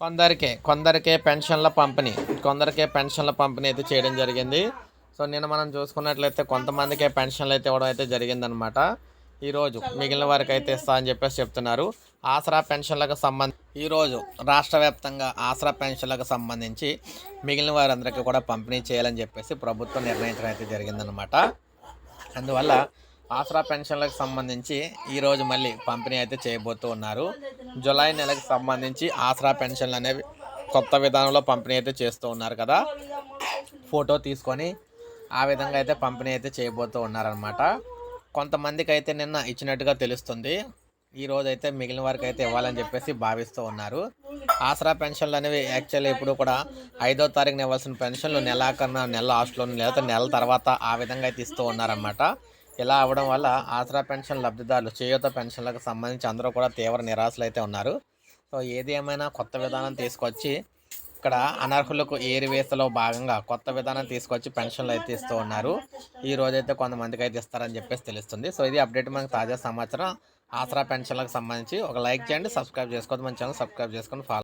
కొందరికే కొందరికే పెన్షన్ల పంపిణీ కొందరికే పెన్షన్ల పంపిణీ అయితే చేయడం జరిగింది. సో నిన్న మనం చూసుకున్నట్లయితే కొంతమందికే పెన్షన్లు అయితే ఇవ్వడం అయితే జరిగిందనమాట ఈరోజు మిగిలిన వారికి అయితే ఇస్తా అని చెప్పేసి చెప్తున్నారు. ఆసరా పెన్షన్లకు సంబంధించి ఈరోజు రాష్ట్ర వ్యాప్తంగా ఆసరా పెన్షన్లకు సంబంధించి మిగిలిన వారందరికీ కూడా పంపిణీ చేయాలని చెప్పేసి ప్రభుత్వం నిర్ణయించడం అయితే జరిగిందనమాట అందువల్ల ఆసరా పెన్షన్లకు సంబంధించి ఈరోజు మళ్ళీ పంపిణీ అయితే చేయబోతూ ఉన్నారు. జూలై నెలకు సంబంధించి ఆసరా పెన్షన్లు అనేవి కొత్త విధానంలో పంపిణీ అయితే చేస్తూ ఉన్నారు కదా. ఫోటో తీసుకొని ఆ విధంగా అయితే పంపిణీ అయితే చేయబోతూ ఉన్నారనమాట కొంతమందికి అయితే నిన్న ఇచ్చినట్టుగా తెలుస్తుంది. ఈ రోజు అయితే మిగిలిన వారికి అయితే ఇవ్వాలని చెప్పేసి భావిస్తూ ఉన్నారు. ఆసరా పెన్షన్లు అనేవి యాక్చువల్లీ ఇప్పుడు కూడా ఐదో తారీఖున ఇవ్వాల్సిన పెన్షన్లు నెలాఖరున నెల లాస్ట్లో లేదా నెల తర్వాత ఆ విధంగా అయితే ఇస్తూ ఉన్నారన్నమాట. ఇలా అవ్వడం వల్ల ఆసరా పెన్షన్ లబ్ధిదారులు చేయూత పెన్షన్లకు సంబంధించి అందరూ కూడా తీవ్ర నిరాశలు అయితే ఉన్నారు. సో ఏది ఏమైనా కొత్త విధానం తీసుకొచ్చి ఇక్కడ అనర్హులకు ఏరివేసలో భాగంగా కొత్త విధానం తీసుకొచ్చి పెన్షన్లు అయితే ఇస్తూ ఉన్నారు. ఈ రోజైతే కొంతమందికి అయితే ఇస్తారని చెప్పేసి తెలుస్తుంది. సో ఇది అప్డేట్ మనకు తాజా సమాచారం. ఆసరా పెన్షన్లకు సంబంధించి ఒక లైక్ చేయండి సబ్స్క్రైబ్ చేసుకోవద్దు. మన ఛానల్ సబ్స్క్రైబ్ చేసుకొని ఫాలో